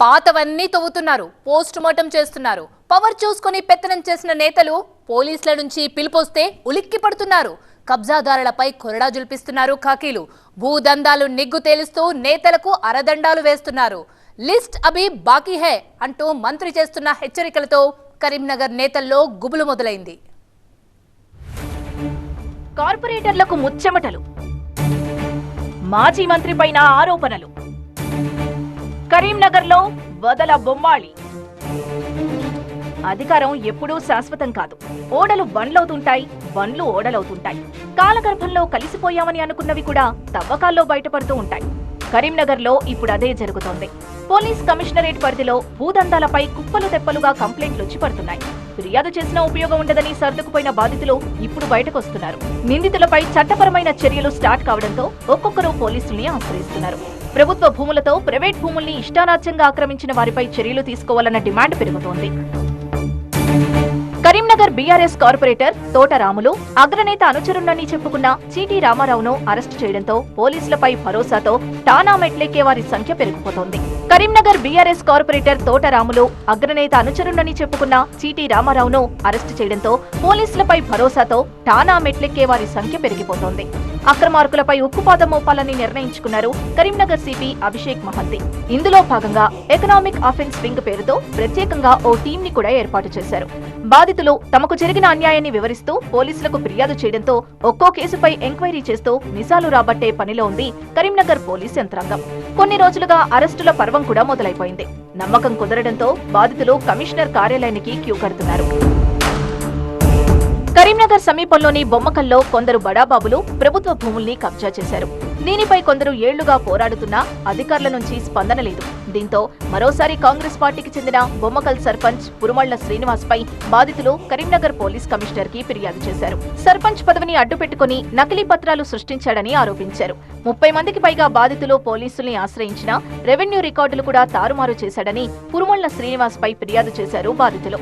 పాతవన్నీ తవ్వుతున్నారు post mortem చేస్తున్నారు. Power చూసుకొని పెత్తనం చేసిన నేతలు పోలీసుల నుంచి పిలుపొస్తే ఉలిక్కి పడుతున్నారు. కబ్జాదారులపై కొరడా జుల్పిస్తున్నారు ఖాకీలు. భూదందాలు నిగ్గు తేలుస్తూ నేతలకు అరదండాలు వేస్తున్నారు. లిస్ట్ అభి బాకీ హే అంటూ మంత్రి చేస్తున్న హెచ్చరికలతో కరీంనగర్ నేతల్లో గుబులు మొదలైంది. కార్పొరేటర్లకు ముచ్చెమటలు. మాజీ మంత్రి పైన ఆరోపణలు. కరీంనగర్లో వదల బొమ్మాళి. అధికారం ఎప్పుడూ శాశ్వతం కాదు. ఓడలు బండ్లవుతుంటాయి బండ్లు ఓడలవుతుంటాయి. కాలగర్భంలో కలిసిపోయామని అనుకున్నవి కూడా తవ్వకాల్లో బయటపడుతూ ఉంటాయి. కరీంనగర్లో ఇప్పుడు అదే జరుగుతోంది. పోలీస్ కమిషనరేట్ పరిధిలో భూదందాలపై కుప్పలు తెప్పలుగా కంప్లైంట్లు వచ్చి పడుతున్నాయి. ఫిర్యాదు చేసినా ఉపయోగం ఉండదని సర్దుకుపోయిన బాధితులు ఇప్పుడు బయటకొస్తున్నారు. నిందితులపై చట్టపరమైన చర్యలు స్టార్ట్ కావడంతో ఒక్కొక్కరు పోలీసుల్ని ఆశ్రయిస్తున్నారు. ప్రభుత్వ భూములతో ప్రైవేట్ భూముల్ని ఇష్టారాజ్యంగా ఆక్రమించిన వారిపై చర్యలు తీసుకోవాలన్న డిమాండ్ పెరుగుతోంది. కరీంనగర్ బీఆర్ఎస్ కార్పొరేటర్ తోటరాములు అగ్రనేత అనుచరుణ్ణని చెప్పుకున్న చీటీ రామారావును అరెస్టు చేయడంతో పోలీసులపై భరోసాతో టానా మెట్లెక్కే వారి సంఖ్య పెరిగిపోతోంది. కరీంనగర్ బీఆర్ఎస్ కార్పొరేటర్ తోటరాములు అగ్రనేత అనుచరుణ్ణని చెప్పుకున్న చీటీ రామారావును అరెస్టు చేయడంతో పోలీసులపై భరోసాతో టానా మెట్లెక్కే వారి సంఖ్య పెరిగిపోతోంది. అక్రమార్కులపై ఉక్కుపాదం మోపాలని నిర్ణయించుకున్నారు కరీంనగర్ సిపి అభిషేక్ మహంతి. ఇందులో భాగంగా ఎకనామిక్ అఫెన్స్ వింగ్ పేరుతో ప్రత్యేకంగా ఓ టీంని కూడా ఏర్పాటు చేశారు. బాధితులు తమకు జరిగిన అన్యాయాన్ని వివరిస్తూ పోలీసులకు ఫిర్యాదు చేయడంతో ఒక్కో కేసుపై ఎంక్వైరీ చేస్తూ నిజాలు రాబట్టే పనిలో ఉంది కరీంనగర్ పోలీస్ యంత్రాంగం. కొన్ని రోజులుగా అరెస్టుల పర్వం కూడా మొదలైపోయింది. నమ్మకం కుదరడంతో బాధితులు కమిషనర్ కార్యాలయానికి క్యూ కడుతున్నారు. కరీంనగర్ సమీపంలోని బొమ్మకల్లో కొందరు బడాబాబులు ప్రభుత్వ భూముల్ని కబ్జా చేశారు. దీనిపై కొందరు ఏళ్ళుగా పోరాడుతున్నా అధికారుల నుంచి స్పందన లేదు. దీంతో మరోసారి కాంగ్రెస్ పార్టీకి చెందిన బొమ్మకల్ సర్పంచ్ పురుమళ్ళ శ్రీనివాస్ పై బాధితులు కరీంనగర్ పోలీస్ కమిషనర్కి ఫిర్యాదు చేశారు. సర్పంచ్ పదవిని అడ్డుపెట్టుకుని నకిలీ పత్రాలు సృష్టించాడని ఆరోపించారు. ముప్పై మందికి పైగా బాధితులు పోలీసుల్ని ఆశ్రయించిన రెవెన్యూ రికార్డులు కూడా తారుమారు చేశాడని పురుమళ్ళ శ్రీనివాస్ పై ఫిర్యాదు చేశారు బాధితులు.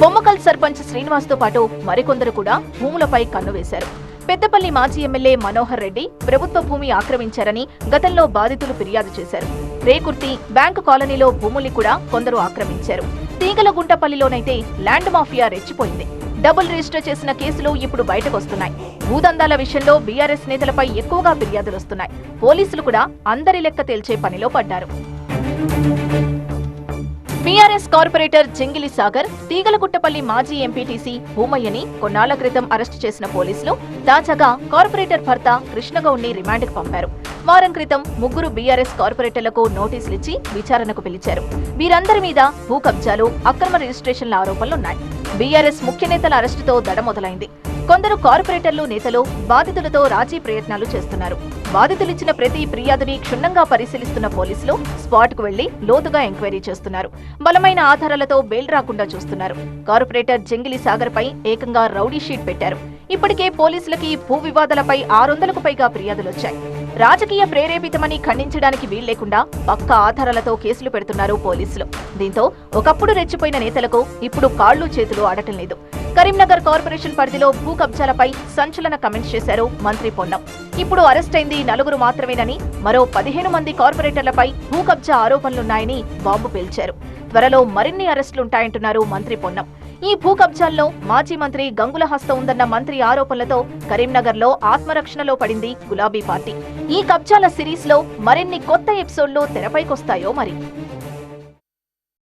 బొమ్మకల్ సర్పంచ్ శ్రీనివాస్తో పాటు మరికొందరు కూడా భూములపై కన్ను వేశారు. పెద్దపల్లి మాజీ ఎమ్మెల్యే మనోహర్ రెడ్డి ప్రభుత్వ భూమి ఆక్రమించారని గతంలో బాధితులు ఫిర్యాదు చేశారు. రేకుర్తి బ్యాంకు కాలనీలో భూముల్ని కూడా కొందరు ఆక్రమించారు. తీగలగుంటపల్లిలోనైతే ల్యాండ్ మాఫియా రెచ్చిపోయింది. డబుల్ రిజిస్టర్ చేసిన కేసులు ఇప్పుడు బయటకొస్తున్నాయి. భూదందాల విషయంలో బీఆర్ఎస్ నేతలపై ఎక్కువగా ఫిర్యాదులు వస్తున్నాయి పోలీసులు కూడా అందరి లెక్క తేల్చే పనిలో పడ్డారు. కార్పొరేటర్ జంగిలి సాగర్ తీగలగుట్టపల్లి మాజీ ఎంపీటీసీ భూమయ్యని కొన్నాళ్ళ క్రితం అరెస్టు చేసిన పోలీసులు తాజాగా కార్పొరేటర్ భర్త కృష్ణగౌడ్ని రిమాండ్కు పంపారు. వారం క్రితం ముగ్గురు బీఆర్ఎస్ కార్పొరేటర్లకు నోటీసులిచ్చి విచారణకు పిలిచారు. వీరందరి మీద భూ కబ్జాలు అక్రమ రిజిస్ట్రేషన్ల ఆరోపణలున్నాయి. బీఆర్ఎస్ ముఖ్య నేతల అరెస్టుతో దడ మొదలైంది. కొందరు కార్పొరేటర్లు నేతలు బాధితులతో రాజీ ప్రయత్నాలు చేస్తున్నారు. బాధితులిచ్చిన ప్రతి ఫిర్యాదుని క్షుణ్ణంగా పరిశీలిస్తున్న పోలీసులు స్పాట్కు వెళ్ళి లోతుగా ఎంక్వైరీ చేస్తున్నారు. బలమైన ఆధారాలతో బెయిల్ రాకుండా చూస్తున్నారు. కార్పొరేటర్ జంగిలి సాగర్ పై ఏకంగా రౌడీ షీట్ పెట్టారు. ఇప్పటికే పోలీసులకి భూ వివాదాలపై ఆరు వందలకు పైగా ఫిర్యాదులొచ్చాయి రాజకీయ ప్రేరేపితమని ఖండించడానికి వీల్లేకుండా పక్క ఆధారాలతో కేసులు పెడుతున్నారు పోలీసులు. దీంతో ఒకప్పుడు రెచ్చిపోయిన నేతలకు ఇప్పుడు కాళ్ళు చేతులు ఆడటం లేదు. కరీంనగర్ కార్పొరేషన్ పరిధిలో భూ కబ్జాలపై సంచలన కమెంట్స్ చేశారు మంత్రి పొన్నం. ఇప్పుడు అరెస్ట్ అయింది నలుగురు మాత్రమేనని మరో పదిహేను మంది కార్పొరేటర్లపై భూ కబ్జా ఆరోపణలున్నాయని బాంబు పేల్చారు. త్వరలో మరిన్ని అరెస్టులుంటాయంటున్నారు మంత్రి పొన్నం. ఈ భూ కబ్జాల్లో మాజీ మంత్రి గంగుల హస్తం ఉందన్న మంత్రి ఆరోపణలతో కరీంనగర్లో ఆత్మరక్షణలో పడింది గులాబీ పార్టీ. ఈ కబ్జాల సిరీస్లో మరిన్ని కొత్త ఎపిసోడ్లు తెరపైకొస్తాయో మరి?